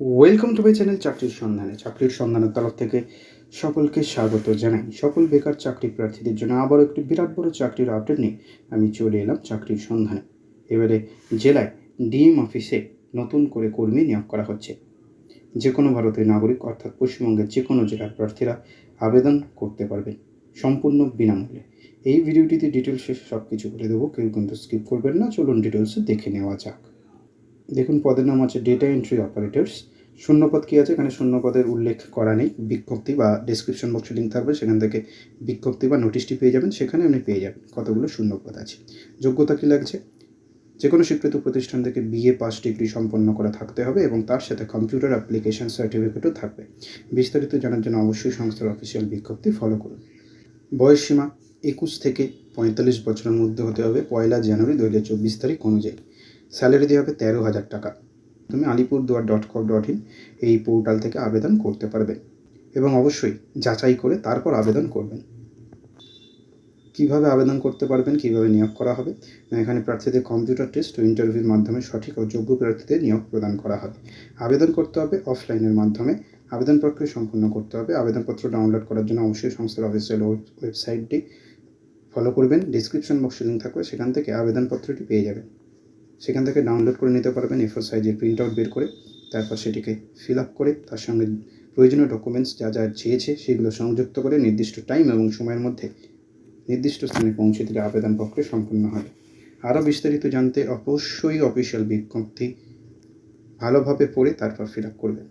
Welcome to my channel চাকরির সন্ধানে চাকরির সন্ধানের তরফ থেকে সকলকে স্বাগত জানাই। সকল বেকার চাকরি প্রার্থীদের জন্য আবারও একটি বিরাট বড় চাকরির আপডেট নিয়ে আমি চলে এলাম চাকরির সন্ধানে। এবারে জেলায় ডিএম অফিসে নতুন করে কর্মী নিয়োগ করা হচ্ছে। যে কোনো ভারতীয় নাগরিক, অর্থাৎ পশ্চিমবঙ্গের যে কোনো জেলার প্রার্থীরা আবেদন করতে পারবেন সম্পূর্ণ বিনামূল্যে। এই ভিডিওটিতে ডিটেলসে সব কিছু বলে দেবো, কেউ কিন্তু স্কিপ করবেন না। চলুন ডিটেলসে দেখে নেওয়া যাক। দেখুন, পদের নাম আছে ডেটা এন্ট্রি অপারেটরস শূন্যপদ কী আছে? এখানে শূন্যপদের উল্লেখ করা নেই। বিজ্ঞপ্তি বা ডেসক্রিপশন বক্সে লিঙ্ক থাকবে। সেখান থেকে বিজ্ঞপ্তি বা নোটিশটি পেয়ে যাবেন। সেখানে আপনি পেয়ে যাবেন কতগুলো শূন্যপদ আছে। যোগ্যতা কী লাগছে? যে কোনো স্বীকৃত প্রতিষ্ঠান থেকে বিএ পাস ডিগ্রি সম্পন্ন করা থাকতে হবে এবং তার সাথে কম্পিউটার অ্যাপ্লিকেশন সার্টিফিকেটও থাকবে। বিস্তারিত জানার জন্য অবশ্যই সংস্থার অফিসিয়াল বিজ্ঞপ্তি ফলো করুন। বয়স সীমা একুশ থেকে পঁয়তাল্লিশ বছরের মধ্যে হতে হবে। পয়লা জানুয়ারি দু হাজার চব্বিশ তারিখ অনুযায়ী। স্যালারি দেওয়া হবে তেরো হাজার টাকা। তুমি Alipurduar dot com dot in এই পোর্টাল থেকে আবেদন করতে পারবেন এবং অবশ্যই যাচাই করে তারপর আবেদন করবেন। কীভাবে আবেদন করতে পারবেন, কীভাবে নিয়োগ করা হবে? না, এখানে প্রার্থীদের কম্পিউটার টেস্ট ও ইন্টারভিউর মাধ্যমে সঠিক ও যোগ্য প্রার্থীদের নিয়োগ প্রদান করা হবে। আবেদন করতে হবে অফলাইনের মাধ্যমে। আবেদন প্রক্রিয়া সম্পূর্ণ করতে হবে। আবেদনপত্র ডাউনলোড করার জন্য অবশ্যই সংস্থার অফিসিয়াল ওয়েবসাইটটি ফলো করবেন। ডিসক্রিপশন বক্সে লিঙ্ক থাকবে। সেখান থেকে আবেদনপত্রটি পেয়ে যাবেন। সেখান থেকে ডাউনলোড করে নিতে পারবেন এফোর সাইজের প্রিন্ট আউট বের করে, তারপর সেটিকে ফিল আপ করে, তার সঙ্গে প্রয়োজনীয় ডকুমেন্টস যা যা চেয়েছে সেগুলো সংযুক্ত করে নির্দিষ্ট টাইম এবং সময়ের মধ্যে নির্দিষ্ট স্থানে পৌঁছে দিলে আবেদন প্রক্রিয়া সম্পূর্ণ হবে। আরও বিস্তারিত জানতে অবশ্যই অফিসিয়াল বিজ্ঞপ্তি ভালোভাবে পড়ে তারপর ফিল আপ করবেন।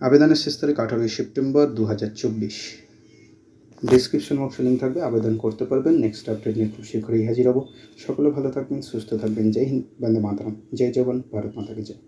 আবেদনের শেষ তারিখ আঠারোই সেপ্টেম্বর দু হাজার চব্বিশ। ডিসক্রিপশন বক্সে লিঙ্ক থাকবে, আবেদন করতে পারবেন। নেক্সট আপডেট নিয়ে খুব শীঘ্রই হাজির হব। সকলে ভালো থাকবেন, সুস্থ থাকবেন। জয় হিন্দ, বন্দে মাতারাম। জয় জবান ভারত মাতাকে জয়।